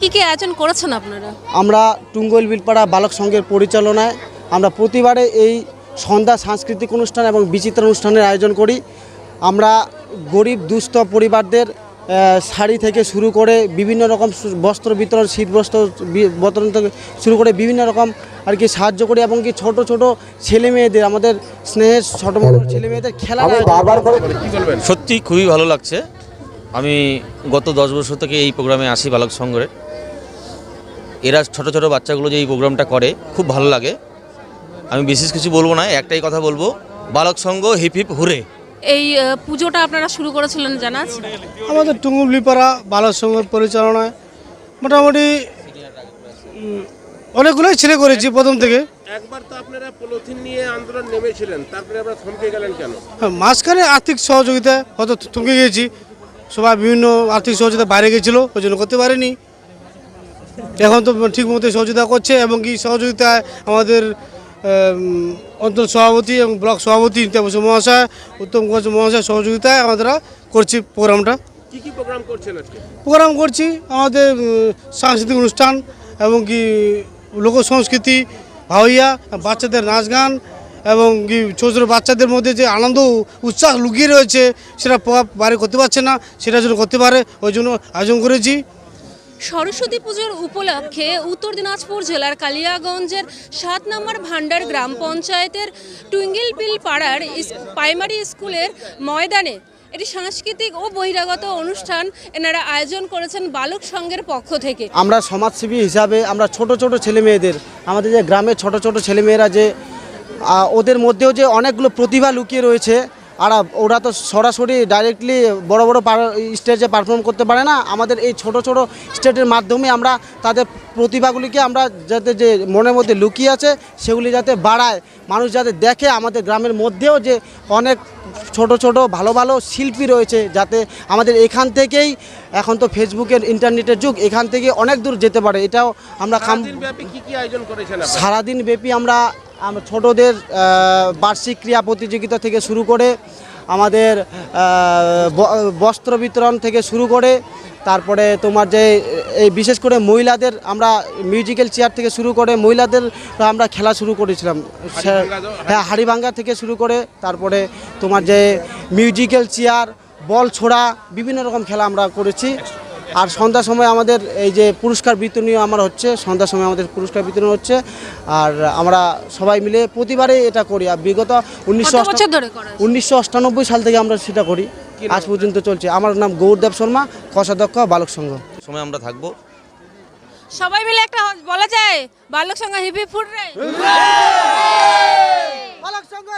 কি কি আয়োজন করেছেন আপনারা? আমরা টুঙ্গল বিলপাড়া বালক সংঘের পরিচালনায় আমরা প্রতিবারে এই সন্ধ্যা সাংস্কৃতিক অনুষ্ঠান এবং বিচিত্র অনুষ্ঠানের আয়োজন করি। আমরা গরিব দুস্থ পরিবারদের শাড়ি থেকে শুরু করে বিভিন্ন রকম বস্ত্র বিতরণ শীত বস্ত্র বিতরণ থেকে শুরু করে বিভিন্ন রকম আর কি সাহায্য করি এবং কি ছোট ছোট ছেলে মেয়েদের আমাদের স্নেহের ছোট ছেলে মেয়েদের করি। সত্যি খুবই ভালো লাগছে। আমি গত দশ বছর থেকে এই প্রোগ্রামে আসি বালক সংঘরে। এরা ছোট ছোট বাচ্চাগুলো যে এই প্রোগ্রামটা করে খুব ভালো লাগে। আমি বিশেষ কিছু বলব না একটাই কথা বলব বালক সংঘ হিপ হিপ হুরে। এই পুজোটা আপনারা শুরু করেছিলেন জানা আছে আমাদের টুঙ্গুলিপাড়া বালক সংঘের পরিচালনায় মোটামুটি অনেকগুলোই ছেলে করেছি প্রথম থেকে। একবার তো আপনারা পলিথিন নিয়ে আন্দোলন নেমেছিলেন তারপরে আপনারা থমকে গেলেন কেন? হ্যাঁ, মাঝখানে আর্থিক সহযোগিতা হয়তো থমকে গিয়েছি। সবাই বিভিন্ন আর্থিক সহযোগিতা বাইরে গেছিল ওই জন্য করতে পারেনি। এখন তো ঠিক মতো সহযোগিতা করছে এবং কি সহযোগিতায় আমাদের অঞ্চল সভাপতি এবং ব্লক সভাপতি নিতাই মহাশয় উত্তম ঘোষ মহাশয় সহযোগিতায় আমরা করছি প্রোগ্রামটা। কি কি প্রোগ্রাম করছেন আজকে? প্রোগ্রাম করছি আমাদের সাংস্কৃতিক অনুষ্ঠান এবং কি লোক সংস্কৃতি ভাওয়াইয়া বাচ্চাদের নাচ গান এবং কি ছোটো ছোটো বাচ্চাদের মধ্যে যে আনন্দ উৎসাহ লুকিয়ে রয়েছে সেটা প্রভাব বাইরে করতে পারছে না সেটার জন্য করতে পারে ওই জন্য আয়োজন করেছি। সরস্বতী পুজোর উপলক্ষে উত্তর দিনাজপুর জেলার কালিয়াগঞ্জের সাত নম্বর ভান্ডার গ্রাম পঞ্চায়েতের টুঙ্গিলবিল পাড়ার প্রাইমারি স্কুলের ময়দানে এটি সাংস্কৃতিক ও বহিরাগত অনুষ্ঠান এনারা আয়োজন করেছেন বালক সংঘের পক্ষ থেকে। আমরা সমাজসেবী হিসাবে আমরা ছোট ছোট ছেলে মেয়েদের আমাদের যে গ্রামের ছোট ছোট ছেলেমেয়েরা যে আহ, ওদের মধ্যেও যে অনেকগুলো প্রতিভা লুকিয়ে রয়েছে আর ওরা তো সরাসরি ডাইরেক্টলি বড় বড় স্টেজে পারফর্ম করতে পারে না। আমাদের এই ছোট ছোট স্টেজের মাধ্যমে আমরা তাদের প্রতিভাগুলিকে আমরা যাতে যে মনের মধ্যে লুকিয়ে আছে সেগুলি যাতে বাড়ায়। মানুষ যাতে দেখে আমাদের গ্রামের মধ্যেও যে অনেক ছোট ছোট ভালো ভালো শিল্পী রয়েছে যাতে আমাদের এখান থেকেই এখন তো ফেসবুকের ইন্টারনেটের যুগ এখান থেকে অনেক দূর যেতে পারে। এটাও আমরা কাম ব্যাপী কি কি আয়োজন করেছেন সারাদিন ব্যাপী আমরা আম- ছোটোদের বার্ষিক ক্রীড়া প্রতিযোগিতা থেকে শুরু করে আমাদের বস্ত্র বিতরণ থেকে শুরু করে তারপরে তোমার যে এই বিশেষ করে মহিলাদের আমরা মিউজিক্যাল চেয়ার থেকে শুরু করে মহিলাদের আমরা খেলা শুরু করেছিলাম। হ্যাঁ হাড়িভাঙ্গা থেকে শুরু করে তারপরে তোমার যে মিউজিক্যাল চেয়ার বল ছোড়া বিভিন্ন রকম খেলা আমরা করেছি। আর সন্ধ্যার সময় আমাদের এই যে পুরস্কার বিতরণীয় আমার হচ্ছে সন্ধ্যার সময় আমাদের পুরস্কার বিতরণ হচ্ছে। আর আমরা সবাই মিলে প্রতিবারে এটা করি। আর বিগত উনিশশো কত বছর ধরে করা উনিশশো অষ্টানব্বই সাল থেকে আমরা সেটা করি। আজ পর্যন্ত চলছে। আমার নাম গৌরদেব শর্মা কষাধ্যক্ষ বালক সংঘ। সময় আমরা থাকব। সবাই মিলে একটা বলা যায় বালক সংঘ হিপি রে বালক সংঘ